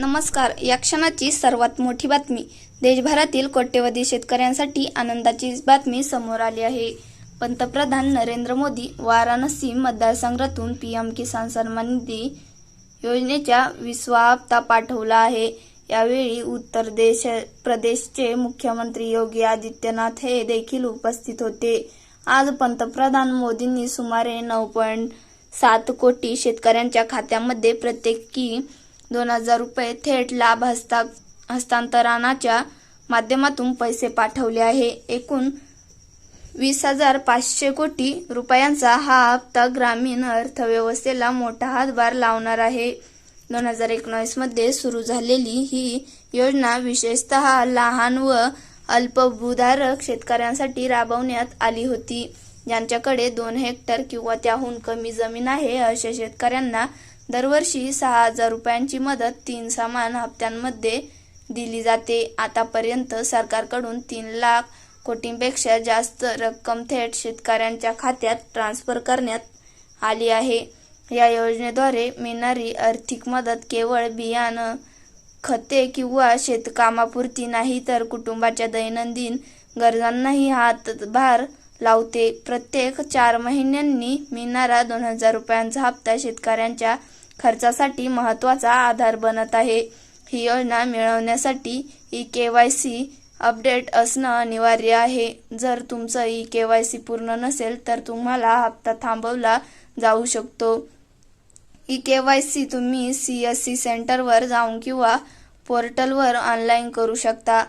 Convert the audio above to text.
नमस्कार. या क्षणाची सर्वात मोठी बातमी. देशभरातील कोट्यवधी शेतकऱ्यांसाठी आनंदाची बातमी समोर आली आहे. पंतप्रधान नरेंद्र मोदी वाराणसी मतदारसंघातून पीएम किसान सन्मान निधी योजनेच्या विसवा हप्ता पाठवला आहे. यावेळी उत्तर देश प्रदेशचे मुख्यमंत्री योगी आदित्यनाथ हे देखील उपस्थित होते. आज पंतप्रधान मोदींनी सुमारे नऊ पॉईंट सात कोटी शेतकऱ्यांच्या खात्यामध्ये प्रत्येकी दोन हजार रुपये थेट लाभ हस्ता हस्तांतरणाच्या माध्यमातून पैसे पाठवले आहे. एकूण वीस हजार पाचशे कोटी रुपयांचा हा हप्ता ग्रामीण अर्थव्यवस्थेला मोठा हातभार लावणार आहे. दोन हजार एकोणावीसमध्ये सुरू झालेली ही योजना विशेषतः लहान व अल्पभूधारक शेतकऱ्यांसाठी राबवण्यात आली होती. ज्यांच्याकडे दोन हेक्टर किंवा त्याहून कमी जमीन आहे अशा शेतकऱ्यांना दरवर्षी सहा हजार रुपयांची मदत तीन समान हप्त्यांमध्ये दिली जाते. आतापर्यंत सरकारकडून तीन लाख कोटींपेक्षा जास्त रक्कम थेट शेतकऱ्यांच्या खात्यात ट्रान्स्फर करण्यात आली आहे. या योजनेद्वारे मिळणारी आर्थिक मदत केवळ बियाणं खते किंवा शेतकामापुरती नाही तर कुटुंबाच्या दैनंदिन गरजांनाही हातभार लावते. प्रत्येक चार महिन्यांनी मिळणारा दोन हजार रुपयांचा हप्ता शेतकऱ्यांच्या खर्चासाठी महत्त्वाचा आधार बनत आहे. ही योजना मिळवण्यासाठी E K Y C update असणं अनिवार्य आहे. जर तुमचं ई के वाय सी पूर्ण नसेल तर तुम्हाला हप्ता थांबवला जाऊ शकतो. ई के वाय सी तुम्ही सी एस सी सेंटरवर जाऊन किंवा पोर्टलवर ऑनलाईन करू शकता.